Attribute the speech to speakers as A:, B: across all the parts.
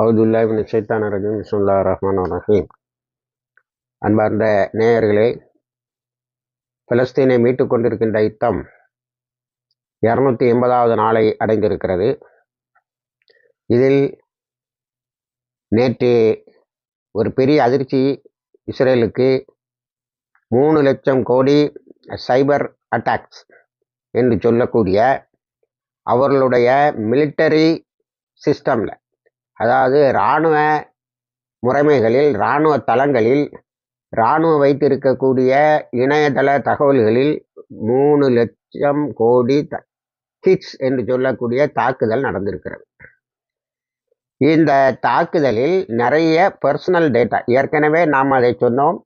A: அவுதுல்லாஹின் சைத்தான ரஜீம். சுல்லா ரஹ்மான் ரஹீம். அன்பார்ந்த நேயர்களே பலஸ்தீனை மீட்டுக் கொண்டிருக்கின்ற யுத்தம் இரநூத்தி எண்பதாவது நாளை அடைந்திருக்கிறது. இதில் நேற்று ஒரு பெரிய அதிர்ச்சி இஸ்ரேலுக்கு மூணு லட்சம் கோடி சைபர் அட்டாக்ஸ் என்று சொல்லக்கூடிய அவர்களுடைய மிலிட்டரி சிஸ்டமில் அதாவது இராணுவ முறைமைகளில் இராணுவ தளங்களில் இராணுவம் வைத்திருக்கக்கூடிய இணையதள தகவல்களில் மூணு லட்சம் கோடி த ஹிட்ஸ் என்று சொல்லக்கூடிய தாக்குதல் நடந்திருக்கிறது. இந்த தாக்குதலில் நிறைய பர்சனல் டேட்டா ஏற்கனவே நாம் அதை சொன்னோம்.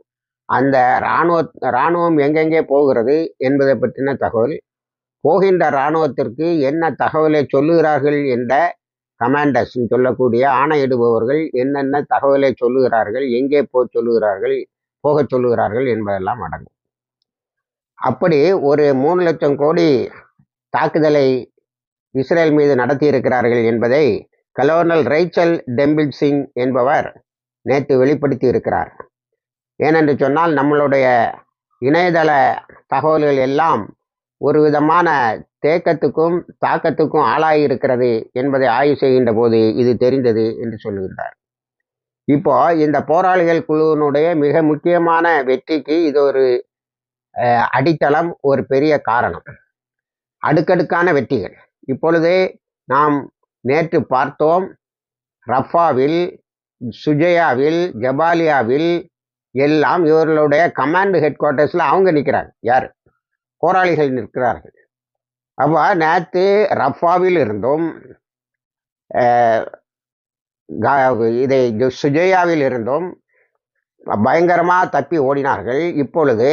A: அந்த இராணுவ இராணுவம் எங்கெங்கே போகிறது என்பதை பற்றின தகவல் போகின்ற இராணுவத்திற்கு என்ன தகவலை சொல்லுகிறார்கள் என்ற கமாண்டர்ஸ்ன்னு சொல்லக்கூடிய ஆணையிடுபவர்கள் என்னென்ன தகவலை சொல்லுகிறார்கள் எங்கே போக சொல்லுகிறார்கள் போகச் சொல்லுகிறார்கள் என்பதெல்லாம் அடங்கும். அப்படி ஒரு மூணு லட்சம் கோடி தாக்குதலை இஸ்ரேல் மீது நடத்தியிருக்கிறார்கள் என்பதை கலோனல் ரைச்சல் டெம்பிள் சிங் என்பவர் நேற்று வெளிப்படுத்தி இருக்கிறார் ஏனென்று சொன்னால் நம்மளுடைய இணையதள தகவல்கள் எல்லாம் ஒரு விதமான தேக்கத்துக்கும் தாக்கத்துக்கும் ஆளாயிருக்கிறது என்பதை ஆய்வு செய்கின்ற போது இது தெரிந்தது என்று சொல்லுகின்றார் இப்போ இந்த போராளிகள் குழுவினுடைய மிக முக்கியமான வெற்றிக்கு இது ஒரு அடித்தளம் ஒரு பெரிய காரணம். அடுக்கடுக்கான வெற்றிகள். இப்பொழுது நாம் நேற்று பார்த்தோம் ரஃபாவில் சுஜயாவில் ஜபாலியாவில் எல்லாம் இவர்களுடைய கமாண்ட் ஹெட் குவார்ட்டர்ஸில் அவங்க நிற்கிறாங்க யார்? போராளிகள் நிற்கிறார்கள். அப்போ நேற்று ரஃபாவில் இருந்தும் இதை சுஜயாவில் இருந்தும் பயங்கரமாக தப்பி ஓடினார்கள். இப்பொழுது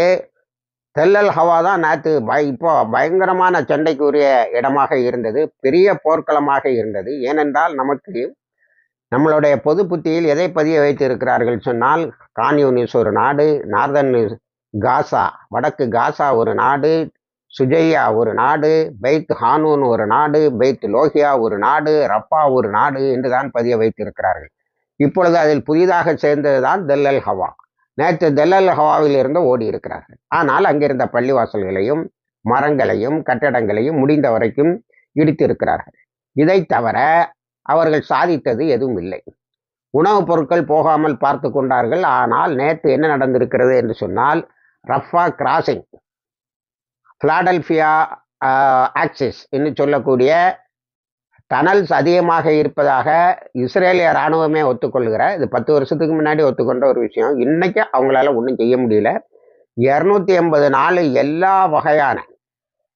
A: தெல்லல் ஹவா தான் நேற்று பய இப்போ பயங்கரமான சண்டைக்குரிய இடமாக இருந்தது பெரிய போர்க்களமாக இருந்தது. ஏனென்றால் நமக்கு நம்மளுடைய பொது புத்தியில் எதை பதிய வைத்திருக்கிறார்கள் சொன்னால் கான்யூனிஸ் ஒரு நாடு நார்தன் காசா வடக்கு காசா ஒரு நாடு சுஜையா ஒரு நாடு பைத் ஹானூன் ஒரு நாடு பைத் லோகியா ஒரு நாடு ரப்பா ஒரு நாடு என்று தான் பதிய வைத்திருக்கிறார்கள். இப்பொழுது அதில் புதிதாக சேர்ந்தது தான் தெல்லல் ஹவா. நேற்று தெல்லல் ஹவாவில் இருந்து ஓடி இருக்கிறார்கள். ஆனால் அங்கிருந்த பள்ளிவாசல்களையும் மரங்களையும் கட்டடங்களையும் முடிந்த வரைக்கும் இடித்திருக்கிறார்கள். இதை தவிர அவர்கள் சாதித்தது எதுவும் இல்லை. உணவுப் பொருட்கள் போகாமல் பார்த்து கொண்டார்கள். ஆனால் நேற்று என்ன நடந்திருக்கிறது என்று சொன்னால் ரஃபா கிராசிங் பிளாடல்பியா ஆக்சிஸ் uh, என்று சொல்லக்கூடிய டனல்ஸ் அதிகமாக இருப்பதாக இஸ்ரேலிய இராணுவமே ஒத்துக்கொள்கிற இது பத்து வருஷத்துக்கு முன்னாடி ஒத்துக்கொண்ட ஒரு விஷயம். இன்றைக்கி அவங்களால ஒன்றும் செய்ய முடியல. இரநூத்தி எண்பது நாலு எல்லா வகையான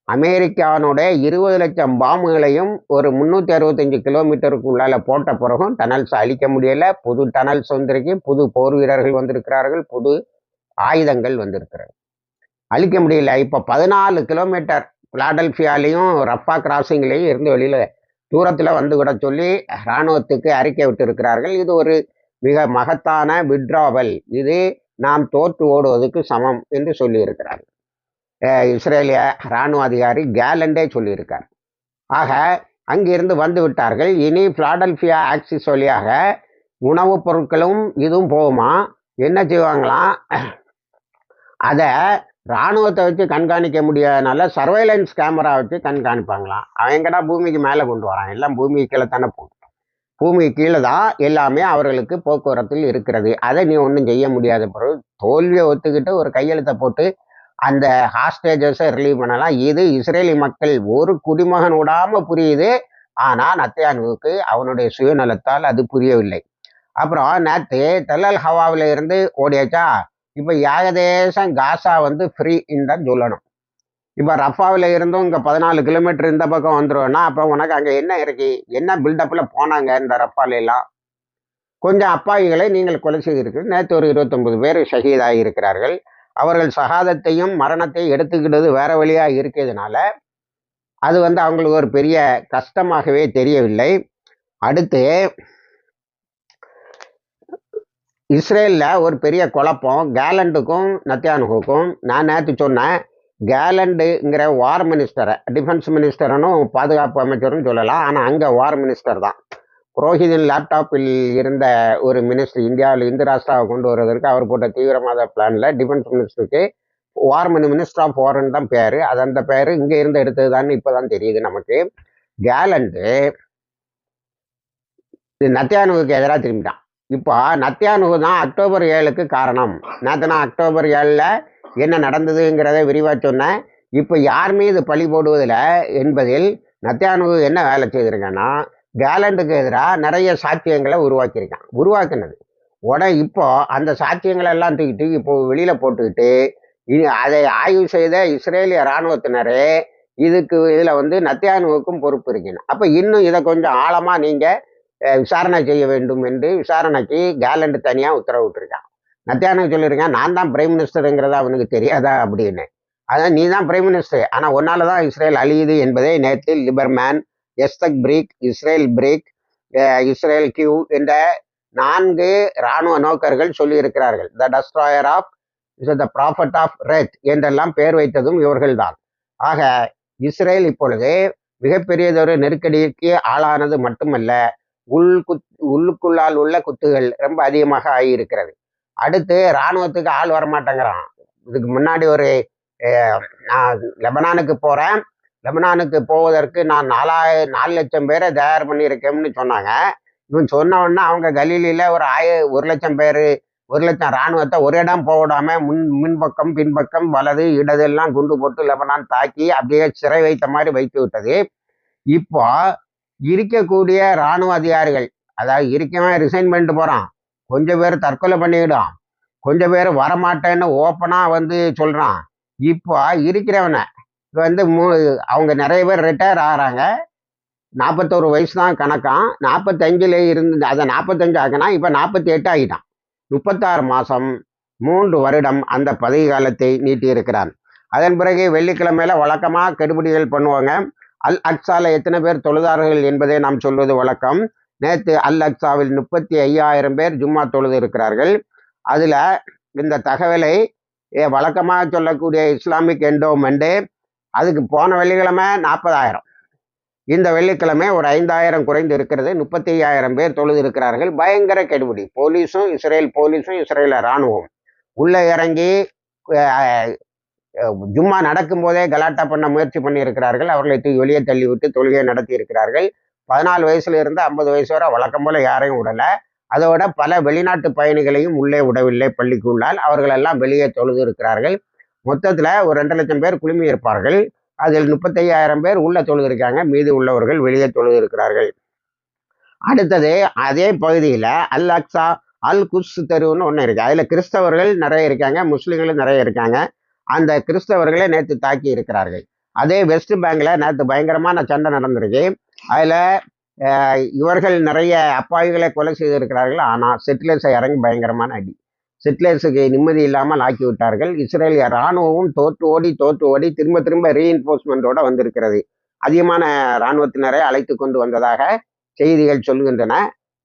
A: அமெரிக்கானுடைய இருபது லட்சம் பாம்புகளையும் ஒரு முந்நூற்றி அறுபத்தஞ்சு கிலோமீட்டருக்கு உள்ளால் போட்ட பிறகும் டனல்ஸ் அழிக்க முடியலை. புது டனல்ஸ் வந்திருக்கு. புது போர் வீரர்கள் வந்திருக்கிறார்கள். புது ஆயுதங்கள் வந்திருக்கிறது. அழிக்க முடியல. இப்போ பதினாலு கிலோமீட்டர் பிளாடல்ஃபியாலையும் ரஃபா கிராசிங்லேயும் இருந்து வெளியில் தூரத்தில் வந்து விட சொல்லி இராணுவத்துக்கு அறிக்கை விட்டிருக்கிறார்கள். இது ஒரு மிக மகத்தான விட்ராவல் இது நாம் தோற்று ஓடுவதற்கு சமம் என்று சொல்லியிருக்கிறார் இஸ்ரேலிய இராணுவ அதிகாரி கேலண்டே சொல்லியிருக்கார். ஆக அங்கிருந்து வந்து விட்டார்கள். இனி பிளாடல்ஃபியா ஆக்சிஸ் வழியாக உணவுப் பொருட்களும் இதுவும் போகுமா? என்ன செய்வாங்களாம்? அதை இராணுவத்தை வச்சு கண்காணிக்க முடியாதனால சர்வைலன்ஸ் கேமரா வச்சு கண்காணிப்பாங்களாம் அவன் எங்கடா பூமிக்கு மேலே கொண்டு வரான்? எல்லாம் பூமிக்கு கீழே தானே போகும் பூமிக்கு கீழே தான் எல்லாமே அவர்களுக்கு போக்குவரத்தில் இருக்கிறது. அதை நீ ஒன்றும் செய்ய முடியாத பிறகு தோல்வியை ஒத்துக்கிட்டு ஒரு கையெழுத்தை போட்டு அந்த ஹாஸ்டேஜஸை ரிலீவ் பண்ணலாம். இது இஸ்ரேலி மக்கள் ஒரு குடிமகன் விடாமல் புரியுது. ஆனால் நத்தியானுவுக்கு அவனுடைய சுயநலத்தால் அது புரியவில்லை. அப்புறம் நேற்று தெல்லல் ஹவாவில் இருந்து ஓடியாச்சா? இப்போ ஏகதேசம் காசா வந்து ஃப்ரீன்னு தான் சொல்லணும். இப்போ ரஃபாவில் இருந்தும் இங்கே பதினாலு கிலோமீட்டர் இந்த பக்கம் வந்துடுவோம்னா அப்போ உனக்கு அங்கே என்ன இருக்கு? என்ன பில்டப்பில் போனாங்க இந்த ரஃபாலெல்லாம் கொஞ்சம் அப்பாவிகளை நீங்கள் கொலை செய்திருக்கு நேற்று ஒரு இருபத்தொம்பது பேர் ஷஹீதாகி இருக்கிறார்கள். அவர்கள் சகாதத்தையும் மரணத்தையும் எடுத்துக்கிட்டது வேற வழியாக இருக்கிறதுனால அது வந்து அவங்களுக்கு ஒரு பெரிய கஷ்டமாகவே தெரியவில்லை. அடுத்து இஸ்ரேலில் ஒரு பெரிய குழப்பம். கேலண்டுக்கும் நத்தியானுக்கும் நான் நேற்று சொன்னேன். கேலண்டுங்கிற வார் மினிஸ்டரை டிஃபென்ஸ் மினிஸ்டரனும் பாதுகாப்பு அமைச்சரும் சொல்லலாம். ஆனால் அங்கே வார் மினிஸ்டர் தான். புரோஹிதின் லேப்டாப்பில் இருந்த ஒரு மினிஸ்டர் இந்தியாவில் இந்து ராஷ்டிராவை கொண்டு வருவதற்கு அவர் போட்ட தீவிரவாத பிளானில் டிஃபென்ஸ் மினிஸ்டருக்கு வார் மினிஸ்டர் ஆஃப் வார்னு தான் பேர். அது அந்த பேர் இங்கே இருந்து எடுத்ததுதான்னு இப்போதான் தெரியுது நமக்கு. கேலண்டு நத்தியானுவுக்கு எதிராக திரும்பிட்டான். இப்போ நத்தியானுகு தான் அக்டோபர் ஏழுக்கு காரணம். நேற்று நான் அக்டோபர் ஏழில் என்ன நடந்ததுங்கிறத விரிவாக சொன்னேன். இப்போ யார் மீது பழி போடுவதில் என்பதில் நத்தியானுகு என்ன வேலை செய்திருக்கேன்னா கேலண்டுக்கு எதிராக நிறைய சாத்தியங்களை உருவாக்கியிருக்கான். உருவாக்குனது. உடனே இப்போ அந்த சாத்தியங்களை எல்லாம் தூக்கிட்டு இப்போ வெளியில் போட்டுக்கிட்டு இனி அதை ஆய்வு செய்த இஸ்ரேலிய இராணுவத்தினரே இதுக்கு இதில் வந்து நத்தியானுவுக்கும் பொறுப்பு இருக்கணும். அப்போ இன்னும் இதை கொஞ்சம் ஆழமாக நீங்கள் விசாரணை செய்ய வேண்டும் என்று விசாரணைக்கு கேலண்ட் தனியாக உத்தரவிட்டிருக்கான் நத்தியானம் சொல்லியிருக்கான் நான் தான் பிரைம் மினிஸ்டருங்கிறத அவனுக்கு தெரியாதா அப்படின்னு. அதான் நீ தான் பிரைம் மினிஸ்டர் ஆனால் ஒன்னால தான் இஸ்ரேல் அழியுது என்பதை நேற்று லிபர்மேன் எஸ்தக் பிரீக் இஸ்ரேல் பிரீக் இஸ்ரேல் கியூ என்ற நான்கு இராணுவ நோக்கர்கள் சொல்லியிருக்கிறார்கள். The destroyer of the prophet of wrath என்றெல்லாம் பெயர் வைத்ததும் இவர்கள்தான் ஆக இஸ்ரேல் இப்பொழுது மிகப்பெரியதொரு நெருக்கடிக்கு ஆளானது மட்டுமல்ல உள் குத் உள்ளுக்குள்ளால் உள்ள குத்துகள் ரொம்ப அதிகமாக ஆகியிருக்கிறது. அடுத்து இராணுவத்துக்கு ஆள் வரமாட்டேங்கிறான். இதுக்கு முன்னாடி ஒரு நான் லெபனானுக்கு போகிறேன் லெபனானுக்கு போவதற்கு நான் நாலாய நாலு லட்சம் பேரை தயார் பண்ணியிருக்கேன்னு சொன்னாங்க. இவன் சொன்ன உடனே அவங்க கலீலியில் ஒரு ஆய ஒரு லட்சம் பேர் ஒரு லட்சம் இராணுவத்தை ஒரு இடம் போடாம முன் முன்பக்கம் பின்பக்கம் வலது இடது எல்லாம் குண்டு போட்டு லெபனான் தாக்கி அப்படியே சிறை வைத்த மாதிரி வைத்து விட்டது. இப்போ இருக்கக்கூடிய இராணுவ அதிகாரிகள் அதாவது இருக்கவன் ரிசைன் பண்ணிட்டு போகிறான் கொஞ்சம் பேர் தற்கொலை பண்ணிக்கிடும் கொஞ்சம் பேர் வரமாட்டேன்னு ஓப்பனாக வந்து சொல்கிறான் இப்போ இருக்கிறவனை வந்து மூ அவங்க நிறைய பேர் ரிட்டையர் ஆகிறாங்க. நாற்பத்தோரு வயசு தான் கணக்கான். நாற்பத்தஞ்சில் இருந்து அதை நாற்பத்தஞ்சு ஆகினா இப்போ நாற்பத்தி எட்டு ஆகிட்டான் முப்பத்தாறு மாதம் மூன்று வருடம் அந்த பதவி காலத்தை நீட்டியிருக்கிறான். அதன் பிறகு வெள்ளிக்கிழமையில் வழக்கமாக கெடுபிடிகள் பண்ணுவாங்க. அல் அக்ஸாவில் எத்தனை பேர் தொழுதார்கள் என்பதை நாம் சொல்வது வழக்கம். நேற்று அல் அக்ஸாவில் முப்பத்தி ஐயாயிரம் பேர் ஜும்மா தொழுது இருக்கிறார்கள். அதில் இந்த தகவலை வழக்கமாக சொல்லக்கூடிய இஸ்லாமிக் என்டோமெண்ட்டு அதுக்கு போன வெள்ளிக்கிழமை நாற்பதாயிரம். இந்த வெள்ளிக்கிழமை ஒரு ஐந்தாயிரம் குறைந்து இருக்கிறது. முப்பத்தி ஐயாயிரம் பேர் தொழுது இருக்கிறார்கள். பயங்கர கெடுபிடி. போலீஸும் இஸ்ரேல் போலீஸும் இஸ்ரேல இராணுவம். உள்ளே இறங்கி ஜும்மா நடக்கும் போதே கலாட்டா பண்ண முயற்சி பண்ணியிருக்கிறார்கள். அவர்களை தூக்கி வெளியே தள்ளிவிட்டு தொழுகையை நடத்தி இருக்கிறார்கள் பதினாலு வயசுல இருந்து ஐம்பது வயசு வரை வழக்கம் போல யாரையும் விடலை. அதோட பல வெளிநாட்டு பயணிகளையும் உள்ளே விடவில்லை பள்ளிக்குள்ளால் அவர்கள் எல்லாம் வெளியே தொழுது இருக்கிறார்கள் மொத்தத்தில் ஒரு ரெண்டு லட்சம் பேர் குழுமி இருப்பார்கள். அதில் முப்பத்தையாயிரம் பேர் உள்ளே தொழுது இருக்காங்க மீதி உள்ளவர்கள் வெளியே தொழுது இருக்கிறார்கள் அடுத்தது அதே பகுதியில் அல் அக்ஸா அல் குஸ் தெருவுன்னு ஒன்று இருக்குது அதில் கிறிஸ்தவர்கள் நிறைய இருக்காங்க. முஸ்லீம்களும் நிறைய இருக்காங்க. அந்த கிறிஸ்தவர்களே நேற்று தாக்கி இருக்கிறார்கள். அதே வெஸ்ட் பேங்கில் நேற்று பயங்கரமான சண்டை நடந்திருக்கு. அதில் இவர்கள் நிறைய அப்பாவிகளை கொலை செய்திருக்கிறார்கள். ஆனால் செட்டிலர்ஸை இறங்கி பயங்கரமான அடி. செட்டிலர்ஸுக்கு நிம்மதி இல்லாமல் ஆக்கி விட்டார்கள். இஸ்ரேலிய இராணுவமும் தோற்று ஓடி தோற்று ஓடி திரும்ப திரும்ப ரீஎன்ஃபோர்ஸ்மெண்ட்டோடு வந்திருக்கிறது. அதிகமான இராணுவத்தினரை அழைத்து கொண்டு வந்ததாக செய்திகள் சொல்லுகின்றன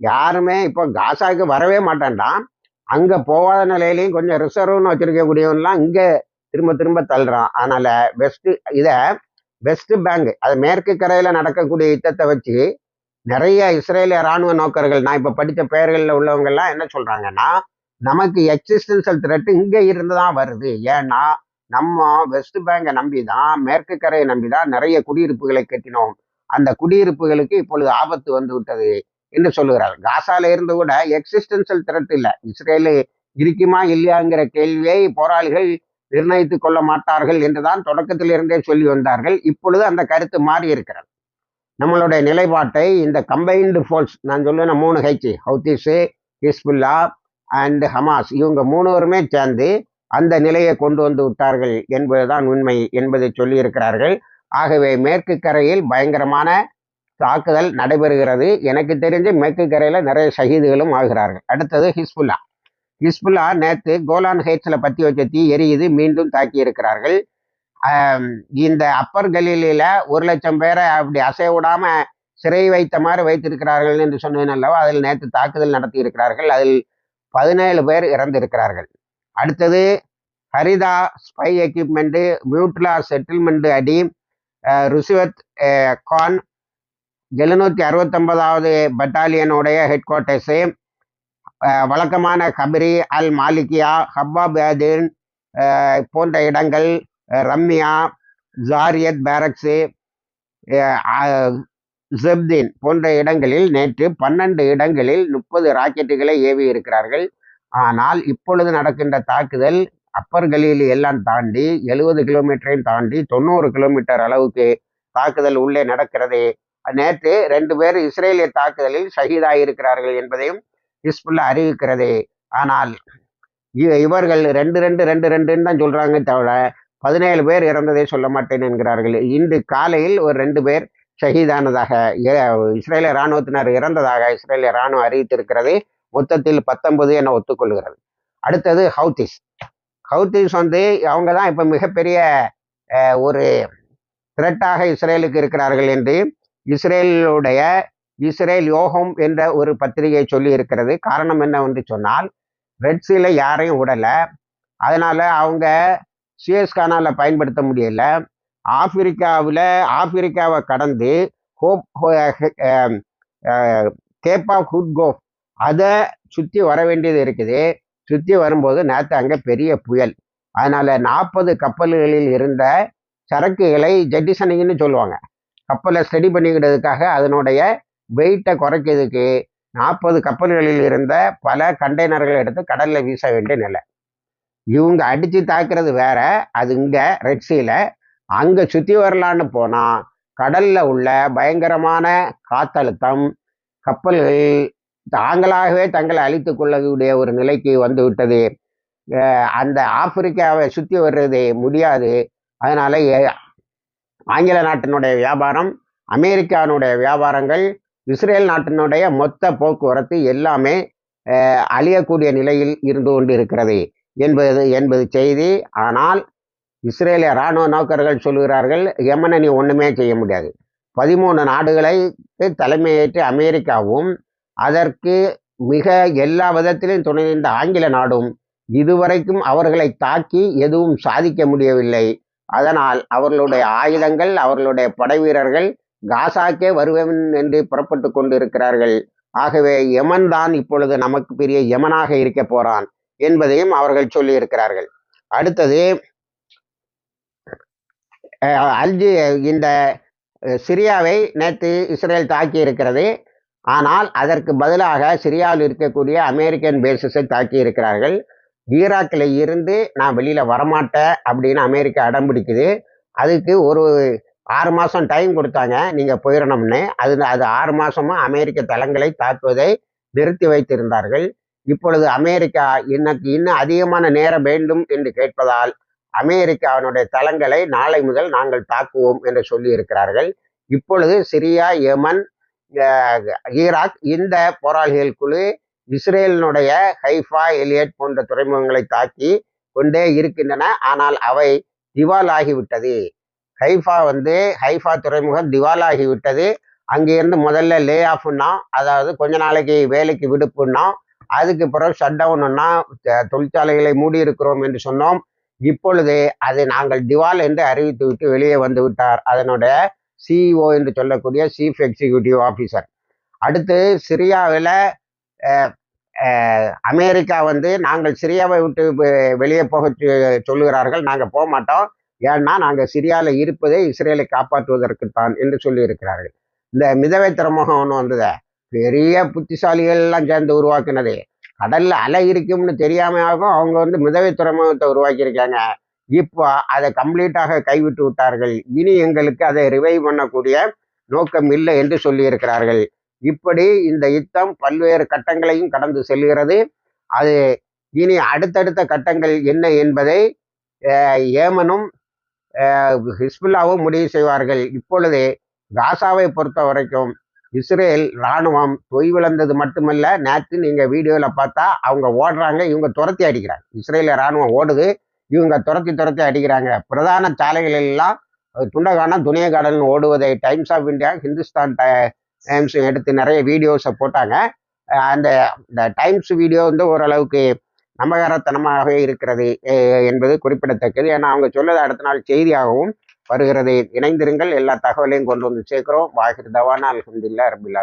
A: யாருமே இப்போ காசாவுக்கு வரவே மாட்டேன்டான் அங்கே போகாத நிலையிலையும் கொஞ்சம் ரிசர்வ்னு வச்சுருக்கக்கூடியவன்லாம் இங்கே திரும்ப திரும்ப தள்ளுறான். அதனால வெஸ்ட் இதை வெஸ்ட் பேங்க் அது மேற்கு கரையில் நடக்கக்கூடிய யுத்தத்தை வச்சு நிறைய இஸ்ரேலிய இராணுவ நோக்கர்கள் நான் இப்போ படித்த பெயர்களில் உள்ளவங்கெல்லாம் என்ன சொல்கிறாங்கன்னா நமக்கு எக்ஸிஸ்டன்சல் த்ரெட் இங்கே இருந்து தான் வருது. ஏன்னா நம்ம வெஸ்ட் பேங்கை நம்பி தான் மேற்கு கரையை நம்பி தான் நிறைய குடியிருப்புகளை கட்டினோம். அந்த குடியிருப்புகளுக்கு இப்பொழுது ஆபத்து வந்து விட்டது என்று சொல்லுகிறார். காசால இருந்து கூட எக்ஸிஸ்டன்சல் த்ரெட் இல்லை. இஸ்ரேலு இருக்குமா இல்லையாங்கிற கேள்வியை போராளிகள் நிர்ணயித்துக் கொள்ள மாட்டார்கள் என்றுதான் தொடக்கத்திலிருந்தே சொல்லி வந்தார்கள். இப்பொழுது அந்த கருத்து மாறி இருக்கிறது நம்மளுடைய நிலைப்பாட்டை இந்த கம்பைன்டு ஃபோர்ஸ் நான் சொல்லுவேன் மூணு ஹைச்சி ஹவுதிஸு ஹிஸ்புல்லா அண்ட் ஹமாஸ் இவங்க மூணுவருமே சேர்ந்து அந்த நிலையை கொண்டு வந்து விட்டார்கள் என்பதுதான் உண்மை என்பதை சொல்லியிருக்கிறார்கள். ஆகவே மேற்கு கரையில் பயங்கரமான தாக்குதல் நடைபெறுகிறது. எனக்கு தெரிஞ்சு மேற்கு கரையில் நிறைய ஷகீதுகளும் ஆகிறார்கள். அடுத்தது ஹிஸ்புல்லா. ஹிஸ்புல்லா நேற்று கோலான் ஹைட்ஸில் பற்றி வச்ச தீ எரியுது மீண்டும் தாக்கி இருக்கிறார்கள். இந்த அப்பர் கலீலில் ஒரு லட்சம் பேரை அப்படி அசைய விடாமல் சிறை வைத்த மாதிரி வைத்திருக்கிறார்கள் என்று சொன்னேன் அல்லவா? அதில் நேற்று தாக்குதல் நடத்தி இருக்கிறார்கள். அதில் பதினேழு பேர் இறந்திருக்கிறார்கள். அடுத்தது ஹரிதா ஸ்பை எக்யூப்மெண்ட்டு மியூட்லா செட்டில்மெண்ட் அடி ருசுவத் கான் எழுநூற்றி அறுபத்தொன்பதாவது பட்டாலியனுடைய ஹெட் குவார்ட்டர்ஸு வழக்கமான கபரி அல் மாலிகியா ஹப்பாபாதின் போன்ற இடங்கள் ரம்யா ஜாரியத் பேரக்ஸு ஜெப்தின் போன்ற இடங்களில் நேற்று பன்னெண்டு இடங்களில் முப்பது ராக்கெட்டுகளை ஏவி இருக்கிறார்கள். ஆனால் இப்பொழுது நடக்கின்ற தாக்குதல் அப்பர்களில் எல்லாம் தாண்டி எழுபது கிலோமீட்டரையும் தாண்டி தொண்ணூறு கிலோமீட்டர் அளவுக்கு தாக்குதல் உள்ளே நடக்கிறது. நேற்று ரெண்டு பேர் இஸ்ரேலிய தாக்குதலில் ஷஹீதாயிருக்கிறார்கள் என்பதையும் ஹிஸ்புல்லா அறிவிக்கிறது. ஆனால் இவர்கள் ரெண்டு ரெண்டு ரெண்டு ரெண்டுன்னு தான் சொல்கிறாங்க தவிர பதினேழு பேர் இறந்ததை சொல்ல மாட்டேன் என்கிறார்கள். இன்று காலையில் ஒரு ரெண்டு பேர் ஷஹீதானதாக இஸ்ரேலிய இராணுவத்தினர் இறந்ததாக இஸ்ரேலிய இராணுவம் அறிவித்திருக்கிறது. மொத்தத்தில் பத்தொன்பது என ஒத்துக்கொள்கிறது. அடுத்தது ஹவுத்திஸ். ஹவுத்திஸ் வந்து அவங்க தான் இப்போ மிகப்பெரிய ஒரு த்ரெட்டாக இஸ்ரேலுக்கு இருக்கிறார்கள் என்று இஸ்ரேலுடைய இஸ்ரேல் யோகம் என்ற ஒரு பத்திரிகை சொல்லி இருக்கிறது காரணம் என்ன என்று சொன்னால் ரெட்ஸில் யாரையும் விடலை அதனால அவங்க சுயஸ் கானால பயன்படுத்த முடியல. ஆப்பிரிக்காவில் ஆப்பிரிக்காவை கடந்து ஹோப் கேப் ஆஃப் ஹுட்கோஃப் அதை சுற்றி வர வேண்டியது இருக்குது. சுற்றி வரும்போது நேற்று அங்கே பெரிய புயல். அதனால் நாற்பது கப்பல்களில் இருந்த சரக்குகளை ஜெட்டிசனிங்னு சொல்லுவாங்க. கப்பலை ஸ்டடி பண்ணிக்கிறதுக்காக அதனுடைய வெயிட்டை குறைக்கிறதுக்கு நாற்பது கப்பல்களில் இருந்த பல கண்டெய்னர்கள் எடுத்து கடலில் வீச வேண்டிய நிலை. இவங்க அடித்து தாக்குறது வேற அது இங்கே ரெட்சியில் அங்கே சுற்றி வரலான்னு போனால் கடலில் உள்ள பயங்கரமான காத்தழுத்தம் கப்பல்கள் தாங்களாகவே தங்களை அழித்து கொள்ளக்கூடிய ஒரு நிலைக்கு வந்து விட்டது. அந்த ஆப்பிரிக்காவை சுற்றி வர்றது முடியாது. அதனால ஆங்கில நாட்டினுடைய வியாபாரம் அமெரிக்காவினுடைய வியாபாரங்கள் இஸ்ரேல் நாட்டினுடைய மொத்த போக்குவரத்து எல்லாமே அழியக்கூடிய நிலையில் இருந்து கொண்டு இருக்கிறது என்பது என்பது செய்தி. ஆனால் இஸ்ரேலிய இராணுவ நோக்கர்கள் சொல்கிறார்கள் யமனை நீ ஒன்றுமே செய்ய முடியாது. பதிமூணு நாடுகளை தலைமையேற்று அமெரிக்காவும் அதற்கு மிக எல்லா விதத்திலும் துணை நின்ற ஆங்கில நாடும் இதுவரைக்கும் அவர்களை தாக்கி எதுவும் சாதிக்க முடியவில்லை. அதனால் அவர்களுடைய ஆயுதங்கள் அவர்களுடைய படை வீரர்கள் காசாக்கே வருவேன் என்று புறப்பட்டு கொண்டிருக்கிறார்கள். ஆகவே யமன் தான் இப்பொழுது நமக்கு பெரிய யமனாக இருக்க போறான் என்பதையும் அவர்கள் சொல்லி இருக்கிறார்கள் அடுத்தது அல்ஜி இந்த சிரியாவை நேற்று இஸ்ரேல் தாக்கி இருக்கிறது ஆனால் அதற்கு பதிலாக சிரியாவில் இருக்கக்கூடிய அமெரிக்கன் பேசஸை தாக்கி இருக்கிறார்கள் ஈராக்கில் இருந்து நான் வெளியில் வரமாட்டேன் அப்படின்னு அமெரிக்கா அடம் பிடிக்குது. அதுக்கு ஒரு ஆறு மாதம் டைம் கொடுத்தாங்க. நீங்கள் போயிடணும்னு அது அது ஆறு மாதமும் அமெரிக்க தளங்களை தாக்குவதை நிறுத்தி வைத்திருந்தார்கள். இப்பொழுது அமெரிக்கா இன்னைக்கு இன்னும் அதிகமான நேரம் வேண்டும் என்று கேட்பதால் அமெரிக்காவினுடைய தளங்களை நாளை முதல் நாங்கள் தாக்குவோம் என்று சொல்லி இருக்கிறார்கள் இப்பொழுது சிரியா யமன் ஈராக் இந்த போராளிகள் குழு இஸ்ரேலினுடைய ஹைஃபா எலியட் போன்ற துறைமுகங்களை தாக்கி கொண்டே இருக்கின்றன. ஆனால் அவை திவாலாகிவிட்டது. ஹைஃபா வந்து ஹைஃபா துறைமுகம் திவாலாகி விட்டது. அங்கேருந்து முதல்ல லே ஆஃப்னா அதாவது கொஞ்ச நாளைக்கு வேலைக்கு விடுப்புன்னா அதுக்கு பிறகு ஷட் டவுன்னா தொழிற்சாலைகளை மூடி இருக்கிறோம் என்று சொன்னோம். இப்பொழுது அதை நாங்கள் திவால் என்று அறிவித்து விட்டு வெளியே வந்து விட்டார். அதனுடைய சிஇஓ என்று சொல்லக்கூடிய சீஃப் எக்ஸிக்யூட்டிவ் ஆஃபீஸர் அடுத்து சிரியாவில் அமெரிக்கா வந்து நாங்கள் சிரியாவை விட்டு வெளியே போக சொல்லுகிறார்கள். நாங்கள் போக மாட்டோம். ஏன்னா நாங்கள் சிரியாவில் இருப்பதே இஸ்ரேலை காப்பாற்றுவதற்குத்தான் என்று சொல்லியிருக்கிறார்கள். இந்த மிதவை துறைமுகம் ஒன்று வந்தது? பெரிய புத்திசாலிகள் எல்லாம் சேர்ந்து உருவாக்குனது. கடல்ல அலை இருக்கும்னு தெரியாமையாகவும் அவங்க வந்து மிதவை துறைமுகத்தை உருவாக்கியிருக்காங்க. இப்போ அதை கம்ப்ளீட்டாக கைவிட்டு விட்டார்கள். இனி எங்களுக்கு அதை ரிவைவ் பண்ணக்கூடிய நோக்கம் இல்லை என்று சொல்லியிருக்கிறார்கள். இப்படி இந்த யுத்தம் பல்வேறு கட்டங்களையும் கடந்து செல்கிறது. அது இனி அடுத்தடுத்த கட்டங்கள் என்ன என்பதை ஏமனும் ஹிஸ்புல்லாவும் முடிவு செய்வார்கள். இப்பொழுது காசாவை பொறுத்த வரைக்கும் இஸ்ரேல் இராணுவம் தொய்விழந்தது மட்டுமல்ல நேற்று நீங்கள் வீடியோவில் பார்த்தா அவங்க ஓடுறாங்க இவங்க துரத்தி அடிக்கிறாங்க. இஸ்ரேலில் இராணுவம் ஓடுது இவங்க துரத்தி துரத்தி அடிக்கிறாங்க. பிரதான சாலைகளெல்லாம் அஹ், துண்டகானம் துணியகாடல்னு ஓடுவதை Times of India Hindustan Times எடுத்து நிறைய வீடியோஸை போட்டாங்க. அந்த இந்த டைம்ஸ் வீடியோ வந்து ஓரளவுக்கு நம்பகரத்தனமாக இருக்கிறது என்பது குறிப்பிடத்தக்கது. ஏன்னா அவங்க சொல்லதை அடுத்த நாள் செய்தியாகவும் வருகிறது. இணைந்திருங்கள். எல்லா தகவலையும் கொண்டு வந்து சேர்க்கிறோம். வாகிர் தவானா அல்ஹம்துலில்லாஹ் ரபில்